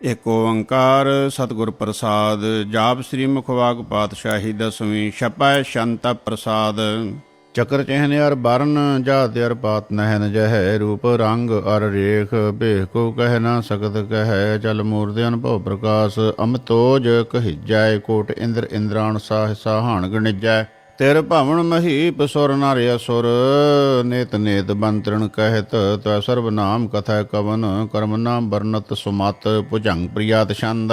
ਏਕ ਓੰਕਾਰ ਸਤਿਗੁਰ ਪ੍ਰਸਾਦ, ਜਾਪ ਸ੍ਰੀ ਮੁਖਵਾਗ ਪਾਤਸ਼ਾਹੀ ਦਸਵੀਂ, ਛਪੈ ਸ਼ੰਤ ਪ੍ਰਸਾਦ। ਚਕਰ ਚਹਿਨ ਅਰ ਬਰਨ, ਜਾਤ ਅਰ ਪਾਤ ਨਹਿਨ ਜਹੈ, ਰੂਪ ਰੰਗ ਅਰ ਰੇਖ, ਭੇਖ ਕੋ ਕਹਿ ਨਾ ਸਕਤ ਕਹਿ, ਚਲ ਮੂਰਤਿ ਅਨਭਉ ਪ੍ਰਕਾਸ਼ ਅਮਤੋਜ ਕਹਿਜੈ ਕੋਟ ਇੰਦਰ ਇੰਦਰਾਣ ਸਾਹ ਸਾਹਣ ਗਣਿਜੈ ਤੇਰ ਭਵਨ ਮਹੀਪ ਸੁਰ ਨਰ ਅਸੁਰ, ਨੇਤ ਨੇਤ ਬੰਤਰਣ ਕਹਿਤ, ਤੈ ਸਰਬ ਨਾਮ ਕਥਾ ਕਵਨ, ਕਰਮ ਨਾਮ ਵਰਨਤ ਸੁਮਤ, ਭੁਜੰਗ ਪ੍ਰਿਆਤ ਛੰਦ।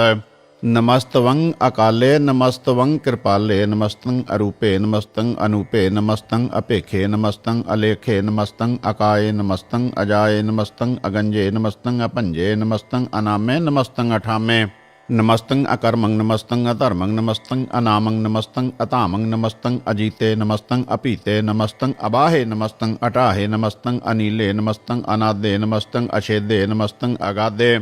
ਨਮਸਤਵੰ ਅਕਾਲੇ, ਨਮਸਤਵੰ ਕਿਰਪਾਲੇ, ਨਮਸਤੰ ਅਰੂਪੇ, ਨਮਸਤੰ ਅਨੂਪੇ, ਨਮਸਤੰ ਅਪੇਖੇ, ਨਮਸਤੰ ਅਲੇਖੇ, ਨਮਸਤੰ ਅਕਾਏ, ਨਮਸਤੰ ਅਜਾਏ, ਨਮਸਤੰ ਅਗੰਜੇ, ਨਮਸਤੰ ਅਪੰਜੇ, ਨਮਸਤੰ ਅਨਾਮੇ, ਨਮਸਤੰ ਅਠਾਮੇ। ਨਮਸਤੰ ਅਕਰਮੰ ਨਮਸਤੰ ਅਧਰਮੰ ਨਮਸਤੰ ਅਨਾਮੰ ਨਮਸਤੰ ਅਤਾਮੰ ਨਮਸਤੰ ਅਜੀਤੇ ਨਮਸਤੰ ਅਪੀਤੇ ਨਮਸਤੰ ਅਬਾਹੇ ਨਮਸਤੰ ਅਟਾਹੇ ਨਮਸਤੰ ਅਨੀਲੇ ਨਮਸਤੰ ਅਨਾਦੇ ਨਮਸਤੰ ਅਛੇਦੇ ਨਮਸਤੰ ਅਗਾਦੇ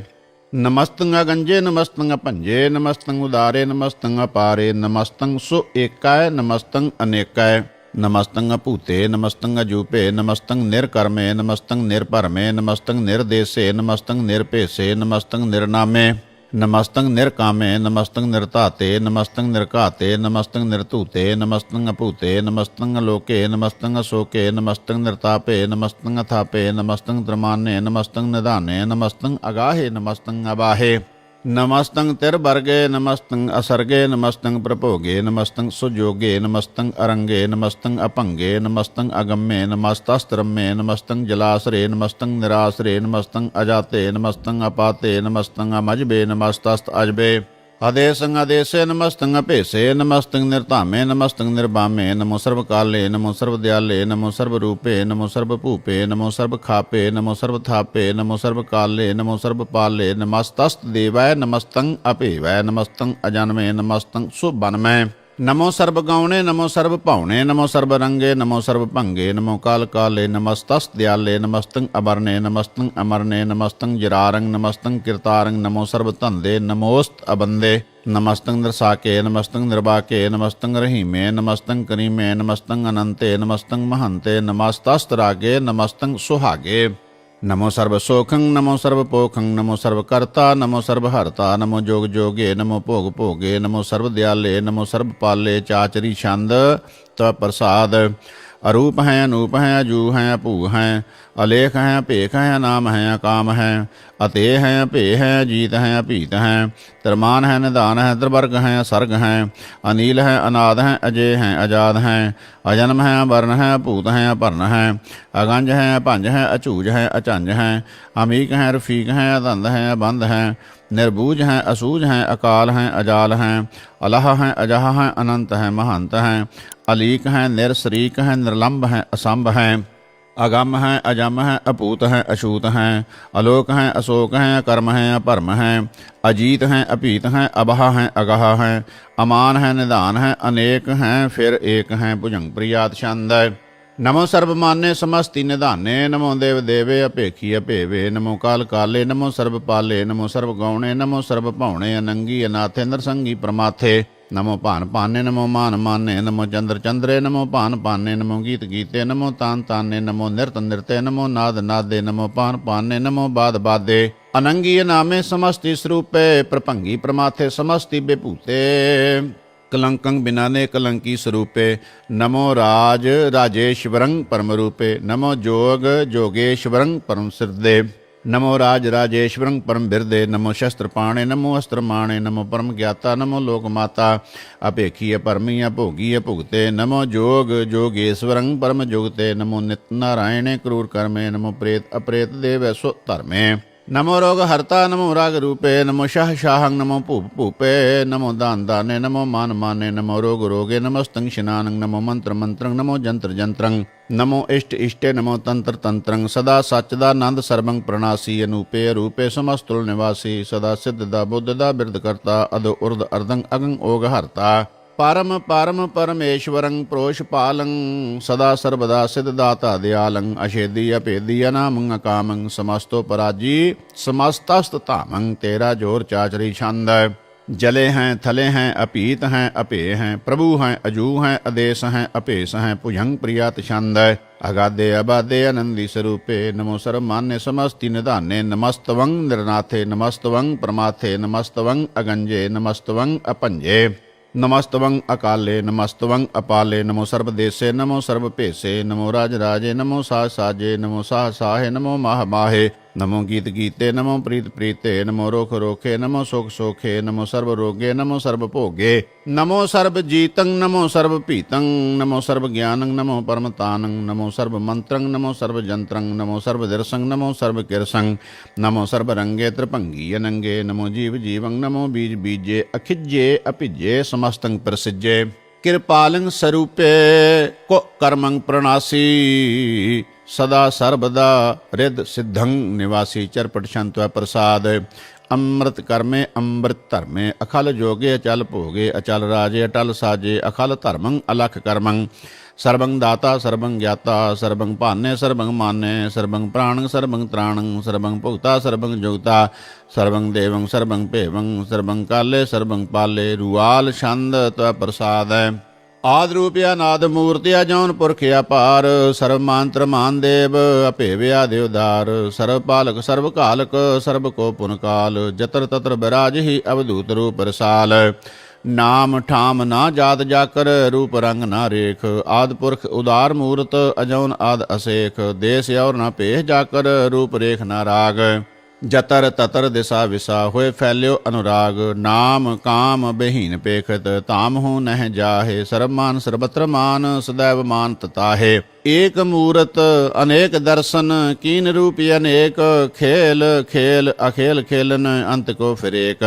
ਨਮਸਤੰ ਅਗੰਜੇ ਨਮਸਤੰ ਅਪੰਜੇ ਨਮਸਤੰ ਉਦਾਰੇ ਨਮਸਤੰ ਅਪਾਰੇ ਨਮਸਤੰ ਸੁ ਏਕਾਇ ਨਮਸਤੰ ਅਨੇਕਾਇ ਨਮਸਤੰ ਅਭੂਤੇ ਨਮਸਤੰ ਅਜੂਪੇ ਨਮਸਤੰ ਨਿਰਕਰਮੇ ਨਮਸਤੰ ਨਿਰਭਰਮੇ ਨਮਸਤੰ ਨਿਰਦੇਸੇ ਨਮਸਤੰ ਨਿਰਪੇਸ਼ੇ ਨਮਸਤੰ ਨਿਰਨਾਮੇ ਨਮਸਤੰ ਨਿਰਕਾਮੇ ਨਮਸਤੰ ਨਿਰਤਾਤੇ ਨਮਸਤੰ ਨਿਰਘਾਤੇ ਨਮਸਤੰ ਨਿਰਤੂਤੇ ਨਮਸਤੰ ਅਭੂਤੇ ਨਮਸਤੰ ਅਲੋਕੇ ਨਮਸਤੰ ਅਸ਼ੋਕੇ ਨਮਸਤੰ ਨਿਰਤਾਪੇ ਨਮਸਤੰ ਅਥਾਪੇ ਨਮਸਤੰ ਧਰਮਾਨੇ ਨਮਸਤੰ ਨਿਧਾਨੇ ਨਮਸਤੰ ਅਗਾਹੇ ਨਮਸਤੰ ਅਬਾਹੇ। ਨਮਸਤੰ ਤਿਰ ਵਰਗੇ ਨਮਸਤੰ ਅਸਰਗੇ ਨਮਸਤੰ ਪ੍ਰਭੋਗੇ ਨਮਸਤੰ ਸੁਜੋਗੇ ਨਮਸਤੰ ਅਰੰਗੇ ਨਮਸਤੰ ਅਪੰਗੇ ਨਮਸਤੰ ਅਗੰਮੇ, ਨਮਸਤਸਤਰਮੇ ਨਮਸਤੰ ਜਲਾਸਰੇ ਨਮਸਤੰ ਨਿਰਾਸਰੇ ਨਮਸਤੰ ਅਜਾਤੇ ਨਮਸਤੰ ਅਪਾਤੇ ਨਮਸਤੰ ਅਮਜਬੇ, ਨਮਸਤਸਤ ਅਜਬੇ। ਆਦੇਸੰ ਆਦੇਸੇ, ਨਮਸਤੰ ਅਭੇਸੇ ਨਮਸਤੰ ਨਿਰਧਾਮੇ, ਨਮਸਤੰ ਨਿਰਬਾਮੇ, ਨਮੋ ਸਰਬ ਕਾਲੇ, ਨਮੋ ਸਰਬ ਦਿਆਲੇ, ਨਮੋ ਸਰਬ ਰੂਪੇ, ਨਮੋ ਸਰਬ ਭੂਪੇ, ਨਮੋ ਸਰਬ ਖਾਪੇ, ਨਮੋ ਸਰਬ ਥਾਪੇ, ਨਮੋ ਸਰਬ ਕਾਲੇ, ਨਮੋ ਸਰਬ ਪਾਲੇ, ਨਮਸਤਸਤ ਦੇਵੈ ਨਮਸਤੰ ਅਭੇਵੈ ਨਮਸਤੰ ਅਜਨਮੇ ਨਮਸਤੰ ਸੁਬਨਮੈ। ਨਮੋ ਸਰਬ ਗਾਉਣੇ, ਨਮੋ ਸਰਬ ਭਾਉਣੇ, ਨਮੋ ਸਰਬ ਰੰਗੇ, ਨਮੋ ਸਰਬ ਭੰਗੇ, ਨਮੋ ਕਾਲ ਕਾਲੇ, ਨਮਸਤਸ ਦਿਆਲੇ, ਨਮਸਤੰ ਅਬਰਨੇ ਨਮਸਤੰ ਅਮਰਨੇ, ਨਮਸਤੰ ਜਰਾਰੰਗ, ਨਮਸਤੰ ਕਿਰਤਾਰੰਗ, ਨਮੋ ਸਰਬ ਧੰਦੇ, ਨਮੋਸਤ ਅਬੰਦੇ, ਨਮਸਤੰ ਨਿਰਸਾਕੇ, ਨਮਸਤੰ ਨਿਰਬਾਕੇ ਨਮਸਤੰ ਰਹੀਮੇ, ਨਮਸਤੰ ਕਰੀਮੇ, ਨਮਸਤੰ ਅਨੰਤੇ, ਨਮਸਤੰ ਮਹੰਤੇ ਨਮਸਤਸਤ ਰਾਗੇ ਨਮਸਤੰ ਸੁਹਾਗੇ। ਨਮੋ ਸਰਬ ਸੋਖੰ ਨਮੋ ਸਰਬ ਪੋਖੰ ਨਮੋ ਸਰਬ ਕਰਤਾ ਨਮੋ ਸਰਬ ਹਰਤਾ ਨਮੋ ਜੋਗ ਜੋਗੇ ਨਮੋ ਭੋਗ ਭੋਗੇ ਨਮੋ ਸਰਬ ਦਿਆਲੇ ਨਮੋ ਅਰੂਪ ਹੈ, ਅਨੂਪ ਹੈ ਅਜੂ ਹੈ ਭੂ ਹੈ, ਅਲੇਖ ਹੈ, ਭੇਖ ਹੈ, ਨਾਮ ਹੈ ਅਕਾਮ ਹੈ ਅਤੇ ਹੈ ਭੇ ਹੈ, ਜੀਤ ਹੈ ਅਭੀਤ ਹੈ, ਤਰਮਾਨ ਹੈ ਨਿਦਾਨ ਹੈ ਦਰਵਰਗ ਹੈ, ਸਰਗ ਹੈ, ਅਨੀਲ ਹੈ, ਅਨਾਦ ਹੈ ਅਜੇ ਹੈ ਆਜ਼ਾਦ ਹੈ, ਅਜਨਮ ਹੈ, ਵਰਨ ਹੈ, ਭੂਤ ਹੈ ਭਰਨ ਹੈ, ਅਗੰਜ ਹੈ, ਭੰਜ ਹੈ, ਅਚੂਜ ਹੈ, ਅਚੰਜ ਹੈ, ਅਮੀਕ ਹੈ, ਰਫੀਕ ਹੈ ਅਦੰਦ ਹੈ ਬੰਦ ਹੈ ਨਿਰਬੂਜ ਹੈ ਅਸੂਜ ਹੈ ਅਕਾਲ ਹੈ ਅਜਾਲ ਹੈ ਅਲਹ ਹੈ ਅਜਹ ਹੈ ਅਨੰਤ ਹੈ ਮਹੰਤ ਹੈ ਅਲੀਕ ਹੈ ਨਿਰਸਰੀਕ ਹੈ ਨਿਰਲੰਭ ਹੈ ਅਸੰਭ ਹੈ ਅਗੰਮ ਹੈ ਅਜਮ ਹੈ ਅਪੂਤ ਹੈ ਅਛੂਤ ਹੈ ਅਲੋਕ ਹੈ ਅਸ਼ੋਕ ਹੈ ਅਕਰਮ ਹੈ ਅਭਰਮ ਹੈ ਅਜੀਤ ਹੈ ਅਭੀਤ ਹੈ ਅਬਹ ਹੈ ਅਗਹ ਹੈ ਅਮਾਨ ਹੈ ਨਿਧਾਨ ਹੈ ਅਨੇਕ ਹੈ ਫਿਰ ਏਕ ਹੈ ਭੁਜੰਗ ਪ੍ਰਿਆਤ ਛੰਦ ਹੈ ਨਮੋ ਸਰਬ ਮਾਨੇ ਸਮਸਤੀ ਨਿਧਾਨੇ, ਨਮੋ ਦੇਵ ਦੇਵੇ ਅਪੇਖੀ ਅਭੇਵੇ, ਨਮੋ ਕਾਲ ਕਾਲੇ, ਨਮੋ ਸਰਬ ਪਾਲੇ, ਨਮੋ ਸਰਬ ਗਾਉਣੇ, ਨਮੋ ਸਰਬ ਭਾਉਣੇ, ਅਨੰਗੀ ਅਨਾਥੇ ਨਰਸੰਗੀ ਪ੍ਰਮਾਥੇ, ਨਮੋ ਭਾਨ ਪਾਨੇ ਨਮੋ ਮਾਨ ਮਾਨੇ, ਨਮੋ ਚੰਦਰ ਚੰਦਰੇ, ਨਮੋ ਭਾਨ ਪਾਨੇ ਨਮੋ ਗੀਤ ਗੀਤੇ, ਨਮੋ ਤਾਨ ਤਾਨੇ, ਨਮੋ ਨਿਰਤ ਨਿਰਤੇ, ਨਮੋ ਨਾਦ ਨਾਦੇ, ਨਮੋ ਪਾਨ ਪਾਨੇ, ਨਮੋ ਬਾਦ ਬਾਦੇ। ਅਨੰਗੀ ਨਾਮੇ ਸਮਸਤੀ ਸਰੂਪੇ, ਪ੍ਰਭੰਗੀ ਪ੍ਰਮਾਥੇ ਸਮਸਤੀ ਕਲੰਕੰ ਬਿਨਾਨੇ ਕਲੰਕੀ ਸਰੂਪੇ, ਨਮੋ ਰਾਜ ਰਾਜੇਸ਼ਵਰੰ ਪਰਮ ਰੂਪੇ ਨਮੋ ਜੋਗ ਜੋਗੇਸ਼ਵਰੰ ਪਰਮ ਸਿਰਦੇ, ਨਮੋ ਰਾਜ ਰਾਜੇਸ਼ਵਰੰ ਪਰਮ ਬਿਰਦੇ, ਨਮੋ ਸ਼ਸਤਰ ਪਾਣੇ, ਨਮੋ ਅਸਤਰ ਮਾਣੇ, ਨਮੋ ਪਰਮ ਗਿਆਤਾ, ਨਮੋ ਲੋਕ ਮਾਤਾ ਅਪੇਖੀਏ ਪਰਮੀਆ ਭੋਗੀਏ ਭੁਗਤੇ, ਨਮੋ ਜੋਗ ਜੋਗੇਸ਼ਵਰੰ ਪਰਮ ਜੁਗਤੇ, ਨਮੋ ਨਿਤ ਨਾਰਾਇਣੇ ਕਰੂਰ ਕਰਮੇ, ਨਮੋ ਪ੍ਰੇਤ ਅਪ੍ਰੇਤ ਦੇਵ ਸੋ ਧਰਮੇ। ਨਮੋ ਰੋਗ ਹਰਤਾ ਨਮੋ ਰਾਗ ਰੂਪੇ ਨਮੋ ਸ਼ਾਹ ਸ਼ਾਹੰ ਨਮੋ ਭੂਪ ਭੂਪੇ ਨਮੋ ਦਾਨ ਦਾਨੇ ਨਮੋ ਮਾਨ ਮਾਨੇ ਨਮੋ ਰੋਗ ਰੋਗੇ ਨਮਸਤੰ ਸ਼ਨਾਨੰ ਨਮੋ ਮੰਤਰ ਮੰਤਰੰ ਨਮੋ ਜੰਤਰ ਜੰਤਰੰ ਨਮੋ ਇਸ਼ਟ ਇਸ਼ਟੇ ਨਮੋ ਤੰਤਰ ਤੰਤਰੰ ਸਦਾ ਸੱਚ ਦਾ ਆਨੰਦ ਸਰਬੰ ਪ੍ਰਣਾਸੀ ਅਨੂਪੇ ਰੂਪੇ ਸਮਸਤੁਲ ਨਿਵਾਸੀ ਸਦਾ ਸਿੱਧ ਦਾ ਬੁੱਧ ਦਾ ਬਿਰਧ ਕਰਤਾ ਅਦ ਪਰਮ ਪਰਮ ਪਰਮੇਸ਼ਵਰੰ ਪ੍ਰੋਸ਼ ਪਾਲੰ, ਸਦਾ ਸਰਬਦਾ ਸਿਧ ਦਾਤਾ ਦਿਆਲੰ ਅਸ਼ੇਦੀ ਅਪੇਦੀ ਅਨਾਮੰ ਅਕਾਮੰ, ਸਮਸਤੋ ਪਰਾਜੀ, ਸਮਸਤਸਤ ਧਾਮੰ, ਤੇਰਾ ਜੋਰ ਚਾਚਰੀ ਛੰਦ। ਜਲੇ ਹੈ, ਥਲੇ ਹੈ, ਅਪੀਤ ਹੈ, ਅਪੇ ਹੈ, ਪ੍ਰਭੂ ਹੈ, ਅਜੂ ਹੈ, ਅਦੇਸ ਹੈ, ਅਪੇਸ ਹੈ ਭੁਜੰਗ ਪ੍ਰਿਆਤ ਛੰਦ। ਅਗਾਦੇ ਅਬਾਦੇ ਅਨੰਦੀ ਸਰੂਪੇ, ਨਮੋ ਸਰਮਾਨੇ ਸਮਸਤੀ ਨਿਧਾਨੇ, ਨਮਸਤਵੰ ਨਿਰਨਾਥੇ, ਨਮਸਤਵੰ ਪ੍ਰਮਾਥੇ, ਨਮਸਤਵੰ ਅਗੰਜੇ, ਨਮਸਤਵੰ ਅਪੰਜੇ। नमस्तवं अकाले नमस्तवं अपाले नमो सर्वदेशे नमो सर्वपेशे नमो राजराजे नमो सा साजे नमो साह साहे नमो माह माहे ਨਮੋ ਗੀਤ ਗੀਤੇ ਨਮੋ ਪ੍ਰੀਤ ਪ੍ਰੀਤੇ ਨਮੋ ਰੋਖ ਰੋਖੇ ਨਮੋ ਸੁਖ ਸੋਖੇ ਨਮੋ ਸਰਬ ਰੋਗੇ ਨਮੋ ਸਰਬ ਭੋਗੇ ਨਮੋ ਸਰਬ ਜੀਤੰ ਨਮੋ ਸਰਬ ਭੀਤੰ ਨਮੋ ਸਰਬ ਗਿਆਨੰ ਨਮੋ ਪਰਮ ਤਾਨੰ ਨਮੋ ਸਰਬ ਮੰਤਰੰ ਨਮੋ ਸਰਬ ਜੰਤਰੰ ਨਮੋ ਸਰਬ ਦਿਰਸੰ ਨਮੋ ਸਰਬ ਕਿਰਸੰ ਨਮੋ ਸਰਬ ਰੰਗੇ ਤ੍ਰਿਭੰਗੀ ਅਨੰਗੇ ਨਮੋ ਜੀਵ ਜੀਵੰ ਨਮੋ ਬੀਜ ਬੀਜੇ ਅਖਿਜੇ ਅਪਿਜੇ ਸਮਸਤੰ ਪ੍ਰਸਿਜੇ ਕਿਰਪਾਲੰ ਸਰੂਪੇ ਕੋ ਕਰਮੰ ਪ੍ਰਣਾਸੀ ਸਦਾ ਸਰਬਦਾ ਰਿਦ ਸਿद्धੰ ਨਿਵਾਸੀ ਚਰਪਟ ਸ਼ੰਤਵ ਪ੍ਰਸਾਦ। ਅੰਮ੍ਰਿਤ ਕਰਮੇ ਅੰਮ੍ਰਿਤ ਧਰਮੇ, ਅਖਲ ਜੋਗੇ ਅਚਲ ਭੋਗੇ, ਅਚਲ ਰਾਜੇ ਅਟਲ ਸਾਜੇ, ਅਖਲ ਧਰਮੰ ਅਲਖ ਕਰਮੰ। ਸਰਬੰ ਦਾਤਾ, ਸਰਬੰ ਗਿਆਤਾ, ਸਰਬੰ ਭਾਨੇ, ਸਰਬੰ ਮਾਨੇ, ਸਰਬੰ ਪ੍ਰਾਣੰ, ਸਰਬੰ ਤ੍ਰਾਣੰ, ਸਰਬੰ ਭੁਗਤਾ, ਸਰਬੰ ਜੁਗਤਾ, ਸਰਬੰ ਦੇਵੰ, ਸਰਬੰ ਭੇਵੰ, ਸਰਬੰ ਕਾਲੇ, ਸਰਬੰ ਪਾਲੇ, ਰੁਆਲ ਛੰਦ ਤਵ ਪ੍ਰਸਾਦੈ। ਆਦ ਰੂਪਿਆ ਨਾਦ ਮੂਰਤਿਆ ਜੌਨ ਪੁਰਖ ਅਪਾਰ ਸਰਬ ਮੰਤਰ ਮਾਨ ਦੇਵ ਅਭੇਵਿਆ ਦੇਵਦਾਰ ਸਰਬ ਪਾਲਕ, ਸਰਬ ਕਾਲਕ, ਸਰਬ ਕੋ ਪੁਨ ਕਾਲ। ਜਤਰ ਤਤਰ ਬਿਰਾਜ ਹੀ ਅਵਧੂਤ ਰੂਪ ਰਸਾਲ। ਨਾਮ ਠਾਮ ਨਾ ਜਾਤ ਜਾਕਰ, ਰੂਪ ਰੰਗ ਨਾ ਰੇਖ। ਆਦ ਪੁਰਖ ਉਦਾਰ ਮੂਰਤ ਅਜੌਨ ਆਦ ਅਸੇਖ। ਦੇਸ ਔਰ ਨਾ ਭੇਖ ਜਾਕਰ, ਰੂਪ ਰੇਖ ਨਾ ਰਾਗ। ਜਤਰ ਤਤਰ ਦਿਸਾ ਵਿਸਾ ਹੋਏ ਫੈਲਿਓ ਅਨੁਰਾਗ, ਨਾਮ ਕਾਮ ਬਹੀਨ ਪੇਖਤ ਤਾਮ ਹੋ ਨਹਿ ਜਾਹੇ, ਸਰਬ ਮਾਨ ਸਰਬਤਰ ਮਾਨ ਸदैव ਮਾਨ ਤਤਾਹੇ। ਏਕ ਮੂਰਤ, ਅਨੇਕ ਦਰਸ਼ਨ, ਕੀਨ ਰੂਪੀ ਅਨੇਕ, ਖੇਲ ਖੇਲ, ਅਖੇਲ ਖੇਲਨ ਅੰਤ ਕੋ ਫਿਰੇਕ।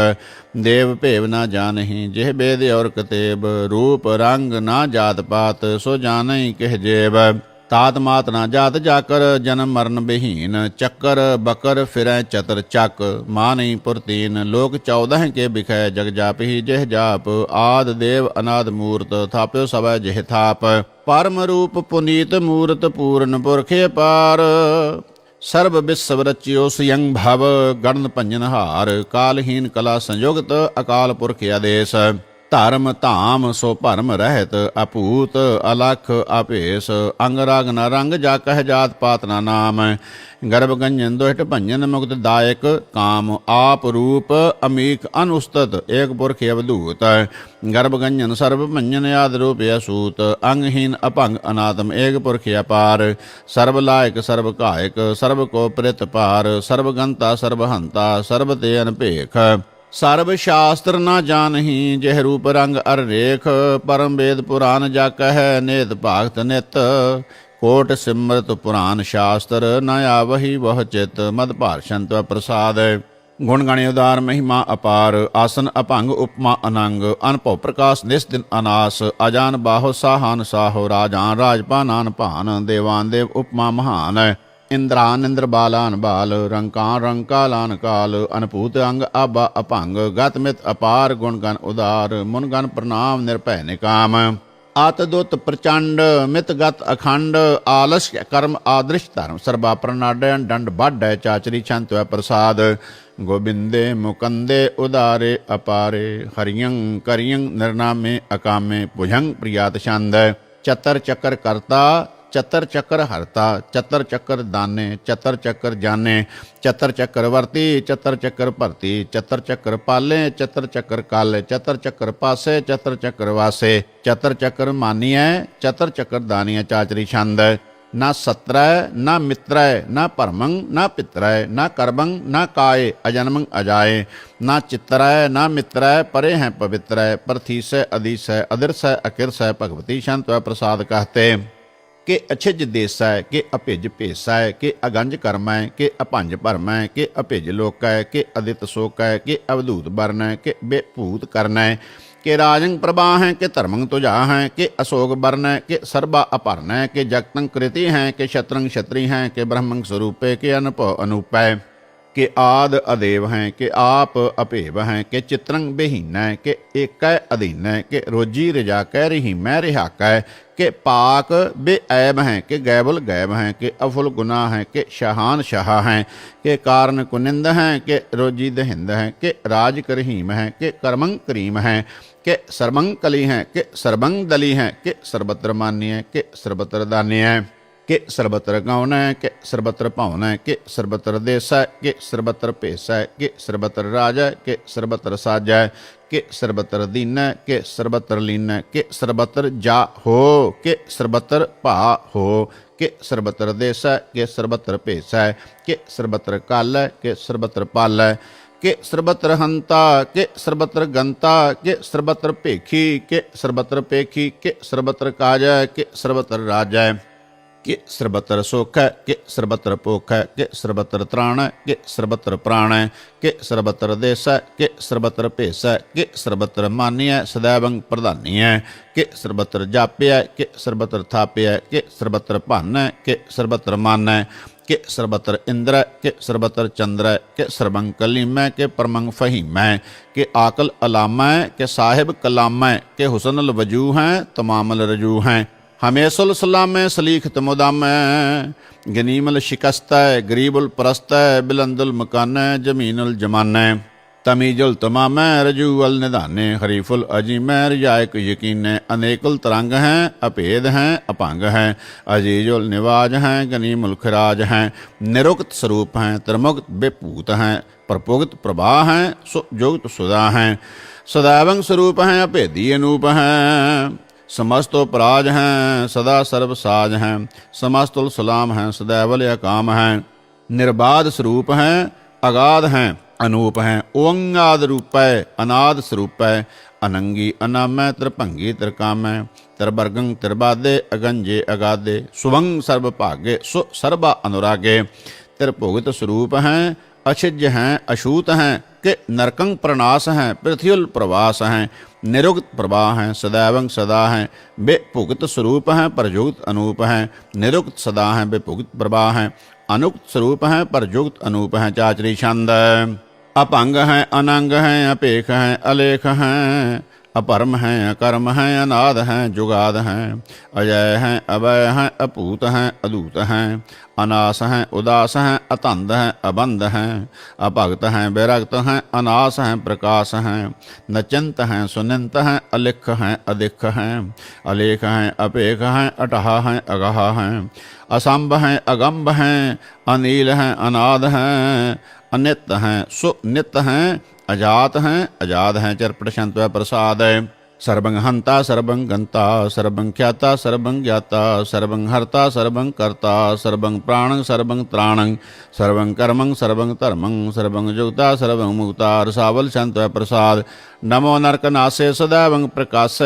ਦੇਵ ਭੇਵ ਨਾ ਜਾਣਹੀ, ਜਿਹ ਬੇਦ ਔਰ ਕਤੇਬ, ਰੂਪ ਰੰਗ ਨਾ ਜਾਤ ਪਾਤ ਸੋ ਜਾਣਈ ਕਹਿ ਜੇਬ ਤਾਤ ਮਾਤ ਨਾ ਜਾਤ ਜਾਕਰ, ਜਨਮ ਮਰਨ ਬਹੀਨ। ਚੱਕਰ ਬਕਰ ਫਿਰੈ ਚਤਰ ਚੱਕ। ਮਾਨਈ ਪੁਰਤੀਨ ਲੋਕ 14 ਕੇ ਬਿਖੈ ਜਗ ਜਾਪਹੀ ਜਿਹ ਜਾਪ। ਆਦ ਦੇਵ ਅਨਾਦ ਮੂਰਤ, ਥਾਪਿਓ ਸਭੈ ਜਿਹ ਥਾਪ। ਪਰਮ ਰੂਪ ਪੁਨੀਤ ਮੂਰਤ ਪੂਰਨ ਪੁਰਖੇ ਪਾਰ ਸਰਬ ਵਿਸਵ ਰਚਿਓ ਸਯੰ ਭਵ ਗਣ ਭੰਜਨ ਹਾਰ। ਕਾਲਹੀਨ ਕਲਾ ਸੰਯੁਗਤ, ਅਕਾਲ ਪੁਰਖ ਆਦੇਸ। ਧਰਮ ਧਾਮ ਸੋ ਭਰਮ ਰਹਿਤ ਅਪੂਤ ਅਲਖ ਅਪੇਸ਼ ਅੰਗ ਰਾਗ ਨ ਰੰਗ ਜਾ ਕਹਿ ਜਾਤ ਪਾਤ ਨਾ ਨਾਮ। ਗਰਭ ਗੰਜਨ ਦੋਹਿਟ ਭੰਜਨ ਮੁਕਤ ਦਾਇਕ ਕਾਮ ਆਪ ਰੂਪ ਅਮੀਕ ਅਨੁਸਤਤ ਏਕ ਪੁਰਖ ਅਵਧੂਤ। ਗਰਭ ਗੰਜਨ ਸਰਬ ਭੰਜਨ ਆਦ ਰੂਪ ਅਸੂਤ ਅੰਗਹੀਨ ਅਭੰਗ ਅਨਾਤਮ ਏਕ ਪੁਰਖ ਅਪਾਰ। ਸਰਬ ਲਾਇਕ ਸਰਬ ਕਾਇਕ ਸਰਬ ਕੋ ਪ੍ਰਿਤ ਪਾਰ। ਸਰਬ ਗੰਤਾ ਸਰਬ ਹੰਤਾ ਸਰਬ ਤੇ ਅਨਭੇਖ। ਸਰਬ ਸ਼ਾਸਤਰ ਨਾ ਜਾਣਹੀ, ਜਿਹ ਰੂਪ ਰੰਗ ਅਰ ਰੇਖ, ਪਰਮ ਵੇਦ ਪੁਰਾਨ ਜਾ ਕਹਿ ਨੇਤ ਭਾਗਤ ਨਿਤ। ਕੋਟ ਸਿਮਰਤ ਪੁਰਾਨ ਸ਼ਾਸਤਰ, ਨ ਆਵਹੀ ਬਹੁ ਚਿਤ, ਮਦ ਭਾਰਸ਼ੰਤ ਪ੍ਰਸਾਦ। ਗੁਣ ਗਣੇ ਉਦਾਰ ਮਹਿਮਾ ਅਪਾਰ, ਆਸਨ ਅਭੰਗ ਉਪਮਾ ਅਨੰਗ ਅਨਭਉ ਪ੍ਰਕਾਸ਼ ਨਿਸ ਦਿਨ ਅਨਾਸ। ਅਜਾਨ ਬਾਹੋ ਸਾਹਾਨ ਸਾਹੋ, ਰਾਜਾਨ ਰਾਜਪਾਨਾਨ ਭਾਨ ਦੇਵਾਨ ਦੇਵ ਉਪਮਾ ਮਹਾਨ। ਇੰਦਰਾਨ ਇੰਦਰ ਬਾਲਾਨ ਬਾਲ ਰੰਕਾਂ ਰੰਕਾਲਾਨ ਕਾਲ, ਅਨਭੂਤ ਅੰਗ ਆਬਾ ਅਭੰਗ, ਗਤ ਮਿਤ ਅਪਾਰ ਗੁਣ ਗਨ ਉਦਾਰ, ਮੁਨ ਗਨ ਪ੍ਰਣਾਮ ਨਿਰਭੈ ਨਿਕਾਮ। ਆਤ ਦੁਤ ਪ੍ਰਚੰਡ, ਮਿਤ ਗਤ ਅਖੰਡ, ਆਲਸ ਕਰਮ ਆਦ੍ਰਿਸ਼ ਧਰਮ, ਸਰਬਾ ਪ੍ਰਨਾਡੈ ਡੰਡ ਬਾਢੈ, ਚਾਚਰੀ ਛੰਤਵ ਪ੍ਰਸਾਦ। ਗੋਬਿੰਦੇ ਮੁਕੰਦੇ ਉਦਾਰੇ ਅਪਾਰੇ ਹਰਿਯੰ ਕਰਿਯੰ ਨਿਰਨਾਮੇ ਅਕਾਮੇ ਭੁਜੰਗ ਪ੍ਰਿਆਤ ਛੰਦ। ਚਤਰ ਚੱਕਰ ਕਰਤਾ ਚਤਰ ਚੱਕਰ ਹਰਤਾ ਚਤਰ ਚੱਕਰ ਦਾਨੇ ਚਤਰ ਚੱਕਰ ਜਾਣੇ ਚਤਰ ਚੱਕਰ ਵਰਤੀ ਚਤਰ ਚੱਕਰ ਭਰਤੀ ਚਤਰ ਚੱਕਰ ਪਾਲੇ ਚਤਰ ਚੱਕਰ ਕਾਲੇ ਚਤਰ ਚੱਕਰ ਪਾਸੇ ਚਤਰ ਚੱਕਰ ਵਾਸੇ ਚਤਰ ਚੱਕਰ ਮਾਨੀਐ ਚਤਰ ਚੱਕਰ ਦਾਨੀਐ ਚਾਚਰੀ ਛੰਦ ਨਾ ਸਤਰੈ ਨਾ ਮਿਤਰੈ ਨਾ ਭਰਮੰ ਨਾ ਪਿਤਰੈ ਨਾ ਕਰਮੰ ਨਾ ਕਾਏ ਅਜਨਮੰ ਅਜਾਏ ਨਾ ਚਿਤਰੈ ਨਾ ਮਿਤਰੈ ਪਰੇ ਹੈ ਪਵਿੱਤਰੈ ਪ੍ਰਥੀਸੈ ਅਦੀਸੈ ਅਦਰਸੈ ਅਕਿਰਸੈ ਭਗਵਤੀ ਸ਼ੰਤਵ ਪ੍ਰਸਾਦ ਕਹਤੇ ਕਿ ਅਛਿਜ ਦੇਸੈ ਕਿ ਅਭਿਜ ਭੇਸੈ ਕਿ ਅਗੰਜ ਕਰਮੈ ਕਿ ਅਭੰਜ ਭਰਮੈ ਕਿ ਅਭਿਜ ਲੋਕੈ ਕਿ ਅਦਿਤ ਸੋਕੈ ਕਿ ਅਵਧੂਤ ਬਰਨੈ ਕਿ ਬੇਭੂਤ ਕਰਨੈ ਕਿ ਰਾਜੰ ਪ੍ਰਭਾ ਹੈ ਕਿ ਧਰਮੰ ਤੁਜਾ ਹੈ ਕਿ ਅਸ਼ੋਕ ਹੈ ਕਿ ਸਰਬਾ ਅਪਰਨ ਹੈ ਕਿ ਜਗਤੰ ਕ੍ਰਿਤੀ ਹੈ ਕਿ ਸ਼ਤਰੰ ਸ਼ਤਰੀ ਹੈ ਕਿ ਬ੍ਰਹਮੰ ਸਰੂਪੇ ਕਿ ਅਨਭਉ ਅਨੂਪੈ ਕਿ ਆਦ ਅਦੇਵ ਹੈ ਕਿ ਆਪ ਅਭੇਵ ਹੈ ਕਿ ਚਿਤਰੰ ਬਹੀਨੈ ਕਿ ਏਕੈ ਅਧੀਨੈ ਕਿ ਰੋਜੀ ਰਜਾ ਕਹਿ ਰਹੀ ਮੈਂ ਰਿਹਾ ਕੈ ਕਿ ਪਾਕ ਬੇਐਬ ਹੈ ਕਿ ਗੈਬਲ ਗੈਬ ਹੈ ਕਿ ਅਫੁਲ ਗੁਨਾਹ ਹੈ ਕਿ ਸ਼ਹਾਨ ਸ਼ਾਹ ਹੈ ਕਿ ਕਾਰਨ ਕੁਨਿੰਦ ਹੈ ਕਿ ਰੋਜੀ ਦਹਿੰਦ ਹੈ ਕਿ ਰਾਜ ਕਰਹੀਮ ਹੈ ਕਿ ਕਰਮੰ ਕਰੀਮ ਹੈ ਕਿ ਸਰਬੰ ਕਲੀ ਹੈ ਕਿ ਸਰਬੰਗ ਦਲੀ ਹੈ ਕਿ ਸਰਬਤਰ ਮਾਨੀ ਹੈ ਕਿ ਸਰਬਤਰ ਦਾਨੀ ਹੈ ਕਿ ਸਰਬਤਰ ਗਾਉਨ ਹੈ ਕਿ ਸਰਬਤਰ ਭਾਉਨ ਹੈ ਕਿ ਸਰਬਤਰ ਦੇਸ ਹੈ ਕਿ ਸਰਬਤਰ ਭੇਸ ਹੈ ਕਿ ਸਰਬਤਰ ਰਾਜ ਹੈ ਕਿ ਸਰਬਤਰ ਸਾਜ ਹੈ ਕਿ ਸਰਬਤਰ ਦੀਨ ਹੈ ਕਿ ਸਰਬਤਰ ਲੀਨ ਹੈ ਕਿ ਸਰਬਤਰ ਜਾ ਹੋ ਕਿ ਸਰਬਤਰ ਭਾ ਹੋ ਕਿ ਸਰਬਤਰ ਦੇਸ ਹੈ ਕਿ ਸਰਬਤਰ ਭੇਸ ਹੈ ਕਿ ਸਰਬਤਰ ਕਾਲ ਹੈ ਕਿ ਸਰਬਤਰ ਪਾਲ ਹੈ ਕਿ ਸਰਬਤਰ ਹੰਤਾ ਕਿ ਸਰਬਤਰ ਗੰਤਾ ਕਿ ਸਰਬਤਰ ਭੇਖੀ ਹੈ ਕਿ ਸਰਬਤਰ ਰਾਜ ਹੈ ਸੁਖ ਹੈ ਕਿ ਸਰਬਤਰ ਭੁਖ ਕਿ ਸਰਬਤਰ ਤ੍ਰਾਣ ਕਿ ਸਰਬਤਰ ਪ੍ਰਾਣ ਹੈ ਕਿ ਸਰਬਤਰ ਦੇਸ ਕਿ ਸਰਬਤਰ ਭੇਸ ਹੈ ਕਿ ਸਰਬਤਰ ਮਾਨੀ ਹੈ ਸदैवੰ ਪ੍ਰਧਾਨੀ ਹੈ ਕਿ ਸਰਬਤਰ ਜਾਪਿਆ ਕਿ ਸਰਬਤਰ ਥਾਪਿਆ ਕਿ ਸਰਬਤਰ ਭੰਨ ਹੈ ਕਿ ਸਰਬਤਰ ਮਨ ਕਿ ਸਰਬਤਰ ਇੰਦਰ ਕਿ ਸਰਬਤਰ ਚੰਦਰ ਕਿ ਸਰਬੰ ਕਲੀਮ ਹੈ ਕਿ ਪਰਮੰ ਫਹੀਮ ਹੈ ਕਿ ਆਕਲ ਅਲਾਮਾ ਹੈ ਕਿ ਸਾਹਿਬ ਕਲਾਮ ਹੈ ਕਿ ਹੁਸਨਲ ਵਜੂ ਹੈ ਤਮਾਮਲ ਰਜੂ ਹੈ ਹਮੇਸੁਲ ਸਲਾਮੇ ਸਲੀਖਤ ਮੁਦਾਮੈ ਗਨੀਮਲ ਸ਼ਿਕਸਤੈ ਗਰੀਬੁਲ ਪ੍ਰਸਤੈ ਬਿਲੰਦੁਲ ਮਕਾਨੈ ਜਮੀਨੁਲ ਜਮਾਨੈ ਤਮੀਜੁਲ ਤਮਾਮੈ ਰਜੂਅਲ ਨਿਧਾਨੇ ਹਰੀਫੁਲ ਅਜੀਮੈ ਰਿਜਾਇਕ ਯਕੀਨੈ ਅਨੇਕੁਲ ਤਰੰਗ ਹੈ ਅਭੇਦ ਹੈ ਅਪੰਗ ਹੈ ਅਜੀਜੁਲ ਨਿਵਾਜ ਹੈ ਗਨੀਮੁਲ ਖਰਾਜ ਹੈ ਨਿਰੁਕਤ ਸਰੂਪ ਹੈ ਤਰਮੁਕਤ ਬੇਭੂਤ ਹੈ ਪ੍ਰਪੁਗਤ ਪ੍ਰਭਾ ਹੈ ਸੁ ਜੁਗਤ ਸੁਦਾ ਹੈ ਸਦਾਵੰਗ ਸਰੂਪ ਹੈ ਅਭੇਦੀ ਅਨੂਪ समस्त अपराज हैं सदा सर्व साज हैं समस्त उल सलाम हैं सदैवल अकाम हैं निर्बाध स्वरूप हैं अगाध हैं अनूप हैं ओंगाद रूपै अनाद स्वरूपै ਅਨੰਗੀ ਅਨਾਮੈ ਤ੍ਰਿਭੰਗੀ ਤ੍ਰਿਕਾਮੈ ਤਰਬਰਗੰ ਤਰਬਾਦੇ ਅਗੰਜੇ ਅਗਾਦੇ ਸੁਵੰ ਸਰਬ ਭਾਗੇ ਸੁ ਸਰਬਾ ਅਨੁਰਾਗੇ ਤਿਰਭੁਗਤ ਸਰੂਪ ਹੈ ਅਛਿਜ ਹੈ, ਅਛੂਤ ਹੈ, ਕਿ ਨਰਕੰ ਪ੍ਰਨਾਸ ਹੈ, ਪ੍ਰਿਥਿਉਲ ਪ੍ਰਵਾਸ ਹੈ, ਨਿਰੁਗਤ ਪ੍ਰਵਾਹ ਹੈ ਸदैवं ਸਦਾ ਹੈ, ਬੇਭੁਗਤ ਸਰੂਪ ਹੈ ਪਰਜੁਗਤ ਅਨੂਪ ਹੈ, ਨਿਰੁਗਤ ਸਦਾ ਹੈ, ਬੇਭੁਗਤ ਪ੍ਰਵਾਹ ਹੈ ਅਨੁਕਤ ਸਰੂਪ ਹੈ ਪਰਜੁਗਤ ਅਨੂਪ ਹੈ, ਚਾਚਰੀ ਛੰਦ। ਅਪੰਗ ਹੈ, ਅਨੰਗ ਹੈ, ਅਪੇਖ ਹੈ, ਅਲੇਖ ਹੈ। ਅਪਰਮ ਹੈ ਅਕਰਮ ਹੈ ਅਨਾਦ ਹੈ ਜੁਗਾਦ ਹੈ ਅਜੈ ਹੈ ਅਵੈ ਹੈ ਅਭੂਤ ਹੈ ਅਦੂਤ ਹੈ ਅਨਾਸ ਹੈ ਉਦਾਸ ਹੈ ਅਤੰਦ ਹੈ ਅਬੰਧ ਹੈ ਅਭਗਤ ਹੈ ਬੇਰਗਤ ਹੈ ਅਨਾਸ ਹੈ ਪ੍ਰਕਾਸ਼ ਹੈ ਨਚੰਤ ਹੈ ਸੁਨੰਤ ਹੈ ਅਲਿਖ ਹੈ ਅਦਿਖ ਹੈ ਅਲੇਖ ਹੈ ਅਪੇਖ ਹੈ ਅਟਹ ਹੈ ਅਗਹ ਹੈ ਅਸੰਭ ਹੈ ਅਗੰਭ ਹੈ ਅਨੀਲ ਹੈ ਅਨਾਦ ਹੈ ਅਨਿਤ ਹੈ ਸੁ ਨਿਤ ਹੈ ਅਜਾਤ ਹੈ, ਅਜਾਦ ਹੈ ਚਰਪਟ ਸ਼ੰਤਵ ਪ੍ਰਸਾਦ ਹੈ। ਸਰਬੰ ਹੰਤਾ, ਸਰਬੰ ਗੰਤਾ, ਸਰਬੰ ਖਿਆਤਾ, ਸਰਬੰ ਗਿਆਤਾ, ਸਰਬੰ ਹਰਤਾ, ਸਰਬੰ ਕਰਤਾ, ਸਰਬੰ ਪ੍ਰਾਣੰ, ਸਰਬੰ ਤ੍ਰਾਣੰ, ਸਰਬੰ ਕਰਮੰ, ਸਰਬੰ ਧਰਮੰ, ਸਰਬੰ ਜੁਗਤਾ, ਸਰਬੰ ਮੁਕਤਾ। ਰਸਾਵਲ ਸ਼ੰਤਵ ਪ੍ਰਸਾਦ। ਨਮੋ ਨਰਕ ਨਾਸੇ ਸਦਾਵੰ ਪ੍ਰਕਾਸੇ।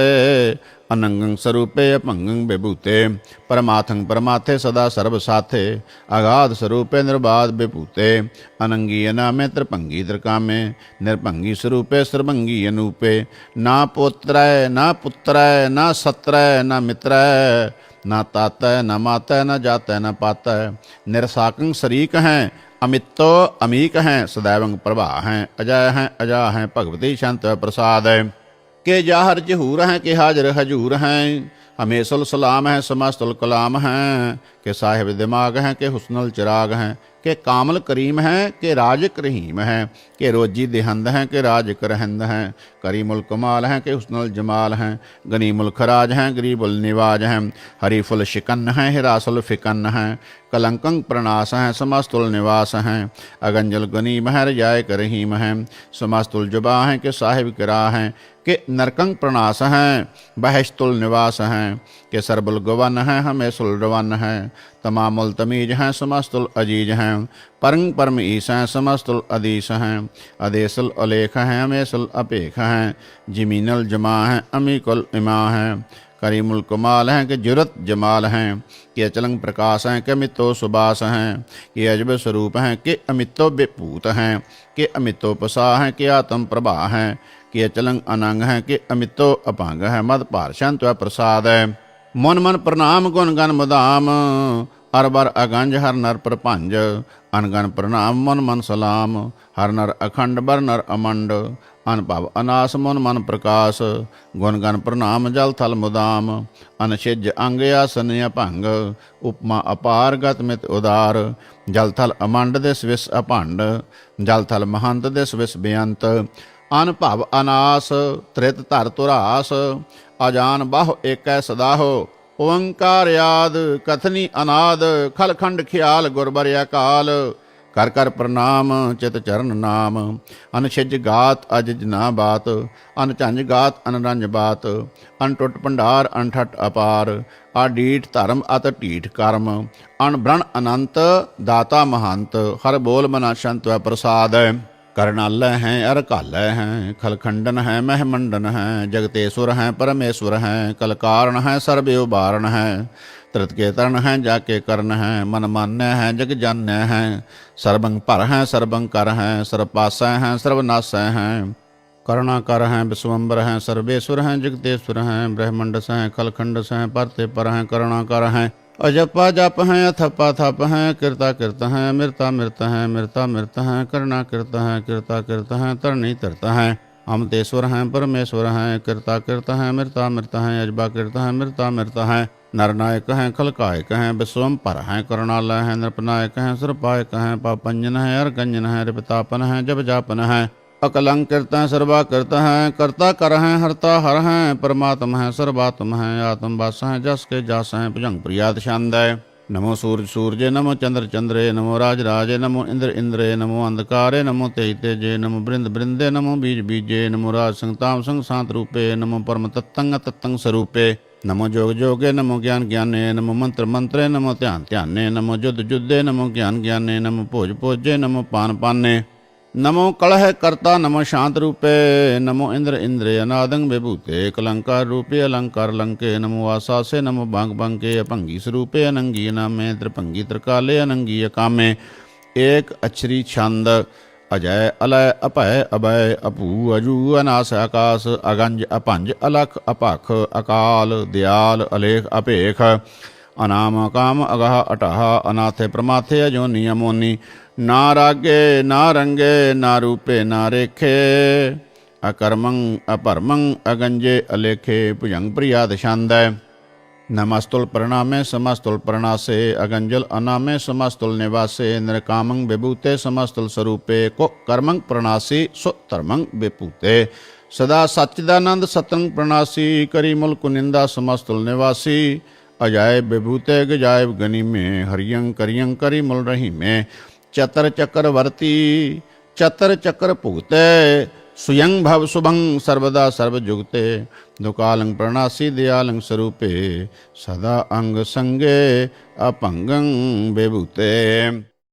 ਅਨੰਗੰ ਸਰੂਪੇ ਅਭੰਗੰ ਬਿਭੂਤੇ ਪਰਮਾਥੰ ਪਰਮਾਥੇ ਸਦਾ ਸਰਬ ਸਾਥੇ, ਅਗਾਧ ਸਰੂਪੇ ਨਿਰਬਾਧ ਬਿਭੂਤੇ, ਅਨੰਗੀ ਅਨਾਮੇ ਤ੍ਰਿਭੰਗੀ ਤ੍ਰਿਕਾਮੇ, ਨਿਰਭੰਗੀ ਸਰੂਪੇ ਸਰਭੰਗੀ ਅਨੂਪੇ, ਨਾ ਪੋਤਰੈ, ਨਾ ਪੁੱਤਰੈ, ਨਾ ਸਤਰੈ, ਨਾ ਮਿਤਰੈ, ਨਾ ਤਾਤੈ, ਨਾ ਮਾਤੈ, ਨਾ ਜਾਤੈ, ਨਾ ਪਾਤੈ, ਨਿਰਸਾਕੰ ਸ਼ਰੀਕ ਹੈ, ਅਮਿਤੋ ਅਮੀਕ ਹੈ ਸदैवं ਪ੍ਰਭਾ ਹੈ, ਅਜੈ ਹੈ ਅਜਾ ਹੈ, ਭਗਵਤੀ ਸ਼ੰਤ ਪ੍ਰਸਾਦ। ਹੈ ਕਿ ਜਾਹਰ ਜਹੂਰ ਹੈ, ਕਿ ਹਾਜ਼ਰ ਹਜੂਰ ਹੈ। ਹਮੇਸੁਲ ਸਲਾਮ ਹੈ ਸਮਸਤੁਲ ਕਲਾਮ ਹੈ, ਕਿ ਸਾਹਿਬ ਦਿਮਾਗ ਹੈ, ਕਿ ਹੁਸਨੁਲ ਚਿਰਾਗ ਹੈ। ਕਿ ਕਾਮਲ ਕਰੀਮ ਹੈ ਕਿ ਰਾਜਕ ਰਹੀਮ ਹੈ ਕਿ ਰੋਜੀ ਦਿਹੰਦ ਹੈ ਕਿ ਰਾਜਕ ਰਹਿੰਦ ਹੈ ਕਰੀਮੁਲ ਕਮਾਲ ਹੈ ਕਿ ਹੁਸਨੁਲ ਜਮਾਲ ਹੈ ਗਨੀਮੁਲ ਖਰਾਜ ਹੈ ਗਰੀਬੁਲ ਨਿਵਾਜ ਹੈ ਹਰੀਫੁਲ ਸ਼ਿਕਨ ਹੈ ਹਿਰਾਸੁਲ ਫਿਕਨ ਹੈ ਕਲੰਕੰ ਪ੍ਰਨਾਸ ਹੈ ਸਮਸਤੁਲ ਨਿਵਾਸ ਹੈ ਅਗੰਜਲ ਗਨੀਮ ਹੈ ਰਜਾਇਕ ਰਹੀਮ ਹੈ ਸਮਸਤੁਲ ਜੁਬਾ ਹੈ ਕਿ ਸਾਹਿਬ ਕਿਰਾ ਹੈ ਕਿ ਨਰਕੰ ਪ੍ਰਨਾਸ ਹੈ ਬਹਿਸ਼ਤੁਲ ਨਿਵਾਸ ਹੈ ਕਿ ਸਰਬੁਲ ਗਵਨ ਹੈ ਹਮੇਸੁਲ ਰਵਨ ਹੈ ਤਮਾਮੁਲ ਤਮੀਜ ਹੈ ਸਮਸਤੁਲ ਅਜੀਜ ਹੈ ਪਰੰ ਪਰਮ ਈਸ ਹੈ ਸਮਸਤੁਲ ਅਦੀਸ ਹੈ ਅਦੇਸੁਲ ਅਲੇਖ ਹੈ ਹਮੇਸੁਲ ਅਪੇਖ ਹੈ ਜਮੀਨਲ ਜਮਾ ਹੈ ਅਮੀਕੁਲ ਇਮਾ ਹੈ ਕਰੀਮੁਲ ਕਮਾਲ ਹੈ ਕਿ ਜੁਰਤ ਜਮਾਲ ਹੈ ਕਿ ਅਚਲੰਗ ਪ੍ਰਕਾਸ਼ ਹੈ ਕਿ ਅਮਿਤੋ ਸੁਬਾਸ ਹੈ ਕਿ ਅਜਬ ਸਰੂਪ ਹੈ ਕਿ ਅਮਿਤੋ ਬੇਭੂਤ ਹੈ ਕਿ ਅਮਿਤੋ ਪਸਾ ਹੈ ਕਿ ਆਤਮ ਪ੍ਰਭਾ ਹੈ ਕਿ ਅਚਲੰਗ ਅਨੰਗ ਹੈ ਕਿ ਅਮਿਤੋ ਅਪੰਗ ਹੈ ਮਦ ਭਾਰਸ਼ੰਤਵ ਪ੍ਰਸਾਦ ਹੈ ਮਨ ਮਨ ਪ੍ਰਣਾਮ ਗੁਣ ਗਨ ਮੁਦਾਮ ਅਰ ਬਰ ਅਗੰਜ ਹਰ ਨਰ ਪ੍ਰਭੰਜ ਅਨਗਨ ਪ੍ਰਣਾਮ ਮਨ ਮਨ ਸਲਾਮ, ਹਰ ਨਰ ਅਖੰਡ ਬਰ ਨਰ ਅਮੰਡ ਅਨਭਵ ਅਨਾਸ ਮਨ ਮਨ ਪ੍ਰਕਾਸ਼, ਗੁਣ ਗਨ ਪ੍ਰਣਾਮ ਜਲ ਥਲ ਮੁਦਾਮ ਅਨਛਿਜ ਅੰਗ ਆਸਨ ਭੰਗ ਉਪਮਾ ਅਪਾਰ ਗਤ ਮਿਤ ਉਦਾਰ, ਜਲ ਥਲ ਅਮੰਡ ਦੇ ਸਵਿਸ ਅਭੰਡ, ਜਲ ਥਲ ਮਹੰਤ ਦੇ ਸਵਿਸ ਬੇਅੰਤ ਅਨਭਵ ਅਨਾਸ ਤ੍ਰਿਤ ਧਰ ਤੁਰਾਸ ਅਜਾਨ ਬਾਹ ਏਕੈ ਸਦਾਹੋ ਓੰਕਾਰ ਯਾਦ ਕਥਨੀ ਅਨਾਦ, ਖਲਖੰਡ ਖਿਆਲ ਗੁਰਬਰਿਆ ਕਾਲ। ਕਰ ਕਰ ਪ੍ਰਣਾਮ ਚਿਤ ਚਰਨ ਨਾਮ। ਅਨਛਿਜ ਗਾਤ ਅਜਜ ਨਾ ਬਾਤ। ਅਨਝੰਜ ਗਾਤ ਅਨਰੰਜ ਬਾਤ। ਅਨ ਭੰਡਾਰ ਅਨਠਟ ਅਪਾਰ। ਆ ਧਰਮ ਅਤ ਢੀਠ ਕਰਮ। ਅਨਬ੍ਰਣ ਅਨੰਤ, ਦਾਤਾ ਮਹੰਤ। ਹਰ ਬੋਲ ਮਨਾ ਸ਼ੰਤ ਵੈ ਪ੍ਰਸਾਦ। ਕਰਨਾਲੈ ਹੈ ਅਰ ਕਾਲੈ ਹੈ ਖਲਖੰਡਨ ਹੈ ਮਹਿਮੰਡਨ ਹੈ ਜਗਤੇਸ਼ਵਰ ਹੈ ਪਰਮੇਸ਼ਵਰ ਹੈ ਕਲਕਾਰਨ ਹੈ ਸਰਬ ਉਬਾਰਨ ਹੈ ਤ੍ਰਿਤ ਕੇ ਤਰਨ ਹੈ ਜਾ ਕੇ ਕਰਨ ਹੈ ਮਨ ਮਾਨੈ ਹੈ ਜਗ ਜਾਣੈ ਹੈ ਸਰਬੰਗ ਭਰ ਹੈ ਸਰਬੰਗ ਕਰ ਹੈ ਸਰਬ ਪਾਸੈ ਹੈ ਸਰਬ ਨਾਸੈ ਹੈ ਕਰਣਾ ਕਰ ਹੈ ਵਿਸਵੰਬਰ ਹੈ ਸਰਵੇਸ਼ਵਰ ਹੈ ਜਗਤੇਸ਼ਵਰ ਹੈ ਬ੍ਰਹਮੰਡ ਹੈ ਖਲਖੰਡ ਹੈ ਪਰਤੇ ਪਰ ਹੈ ਕਰਣਾ ਕਰ ਹੈ ਅਜਪਾ ਜਪ ਹੈ ਅਥਪਾ ਥਪ ਹੈ ਕਿਰਤਾ ਕਿਰਤ ਹੈ ਮਿਰਤਾ ਮਿਰਤ ਹੈ ਮਿਰਤਾ ਮਿਰਤ ਹੈ ਕਰਣਾ ਕਿਰਤ ਹੈ ਕਿਰਤਾ ਕਿਰਤ ਹੈ ਧਰਣੀ ਧਰਤ ਹੈ ਅਮਤੇਸ਼ਵਰ ਹੈ ਪਰਮੇਸ਼ਵਰ ਹੈ ਕਿਰਤਾ ਕਿਰਤ ਹੈ ਮਿਰਤਾ ਮਿਰਤ ਹੈ ਅਜਬਾ ਕਿਰਤ ਹੈ ਮਿਰਤਾ ਮਿਰਤ ਹੈ ਨਰਨਾਇਕ ਹੈ ਖਲਕਾਇਕ ਹੈ ਵਿਸਵਮ ਪਰ ਹੈ ਕਰੁਣਾਲय ਹੈ ਨਿਰਪਨਾਇਕ ਹੈ ਸਰਪਾਇਕ ਹੈ ਪਾਪੰਜਨ ਹੈ ਅਰਗੰਜਨ ਹੈ ਰਿਪਤਾਪਨ ਹੈ ਜਪ ਜਾਪਨ ਹੈ ਅਕਲੰਕ ਕਰਤਾ ਸਰਵਾ ਕਰਤਾ ਹੈ, ਕਰਤਾ ਕਰ ਹੈ, ਹਰਤਾ ਹਰ ਹੈ, ਪਰਮਾਤਮ ਹੈ, ਸਰਬਾਤਮ ਹੈ, ਆਤਮ ਵਾਸ ਹੈ ਜਸ ਕੇ ਜਸ ਹੈ ਭੁਜੰਗ ਪ੍ਰਿਆਤ ਛੰਦ। ਹੈ ਨਮੋ ਸੂਰਜ ਸੂਰਜੇ, ਨਮੋ ਚੰਦਰ ਚੰਦਰੇ, ਨਮੋ ਰਾਜ ਰਾਜੇ, ਨਮੋ ਇੰਦਰ ਇੰਦਰੇ, ਨਮੋ ਅੰਧਕਾਰੇ, ਨਮੋ ਤੇਜ ਤੇਜੇ, ਨਮੋ ਬ੍ਰਿੰਦ ਬ੍ਰਿੰਦੇ, ਨਮੋ ਬੀਜ ਬੀਜੇ, ਨਮੋ ਰਾਜ ਸੰਗਤਾਮ ਸੰਗ ਸਾਤ ਰੂਪੇ, ਨਮੋ ਪਰਮ ਤਤੰਗ ਤਤੰਗ ਸਰੂਪੇ। ਨਮੋ ਜੋਗ ਜੋਗੇ, ਨਮੋ ਗਿਆਨ ਗਿਆਨੇ, ਨਮੋ ਮੰਤਰ ਮੰਤਰੇ, ਨਮੋ ਧਿਆਨ ਧਿਆਨੇ ਨਮੋ ਜੁਦ ਜੁਦੇ ਨਮੋ ਗਿਆਨ ਗਿਆਨੇ ਨਮੋ ਭੋਜ ਭੋਜੇ ਨਮੋ ਪਾਨ ਪਾਨੇ ਨਮੋ ਕਲਹ ਕਰਤਾ ਨਮੋ ਸ਼ਾਂਤ ਰੂਪੇ, ਨਮੋ ਇੰਦਰ ਇੰਦਰੇ ਅਨਾਦੰ ਵਿਭੂਤੇ, ਕਲੰਕਾਰ ਰੂਪੇ ਅਲੰਕਾਰ ਲੰਕੇ, ਨਮੋ ਆਸਾਸੇ, ਨਮੋ ਬੰਗ ਬੰਕੇ, ਅਭੰਗੀ ਸਰੂਪੇ ਅਨੰਗੀ ਨਾਮੇ, ਤ੍ਰਿਭੰਗੀ ਤ੍ਰਿਕਾਲੇ ਅਨੰਗੀ ਅਕਾਮੇ। ਏਕ ਅਛਰੀ ਛੰਦ, ਅਜੈ ਅਲੈ ਅਭੈ ਅਬੈ ਅਪੂ, ਅਜੂ ਅਨਾਸ ਆਕਾਸ, ਅਗੰਜ ਅਪੰਜ ਅਲਖ ਅਪਖ ਅਕਾਲ ਦਿਆਲ ਨਾ ਰਾਗੇ, ਨਾ ਰੰਗੇ, ਨਾ ਰੂਪੇ, ਨਾ ਰੇਖੇ। ਅਕਰਮੰ, ਅਪਰਮੰ, ਅਗੰਜੇ, ਅਲੇਖੇ ਭੁਜੰਗ ਪ੍ਰਿਆਦ ਛੰਦੈ। ਨਮਸਤੁਲ ਪ੍ਰਣਾਮੇ, ਸਮਸਤੁਲ ਪ੍ਰਣਾਸੇ। ਅਗੰਜਲ ਅਨਾਮੇ, ਸਮਸਤੁਲ ਨਿਵਾਸੇ। ਨਿਰਕਾਮੰ ਵਿਭੂਤੇ ਸਮਸਤੁਲ ਸਰੂਪੇ। ਕੋ ਕਰਮੰ ਪ੍ਰਣਾਸੀ, ਸੋ ਧਰਮੰ ਵਿਭੂਤੇ ਸਦਾ ਸਚਿਦਾਨੰਦ ਸਤੰ ਪ੍ਰਣਾਸੀ। ਕਰੀ ਮੁਲਕ ਨਿੰਦਾ, ਸਮਸਤੁਲ ਨਿਵਾਸੀ। ਅਜਾਇਬ ਵਿਭੂਤੇ ਗਜਾਇਬ ਗਨੀਮੇ। ਹਰਿਯੰ ਕਰਿਯੰ ਕਰੀ ਮੁਲ ਰਹੀਮੇ। ਚਤਰ ਚੱਕਰ ਵਰਤੀ, ਚਤਰ ਚੱਕਰ ਭੁਗਤੈ, ਸੁਯੰ ਭਵ ਸੁਭੰ ਸਰਬਦਾ ਸਰਬ ਜੁਗਤੇ। ਦੁਕਾਲੰ ਪ੍ਰਣਾਸੀ ਦਿਆਲੰ ਸਰੂਪੇ, ਸਦਾ ਅੰਗ ਸੰਗੇ ਅਪੰਗੰ ਬੇਭੂਤੇ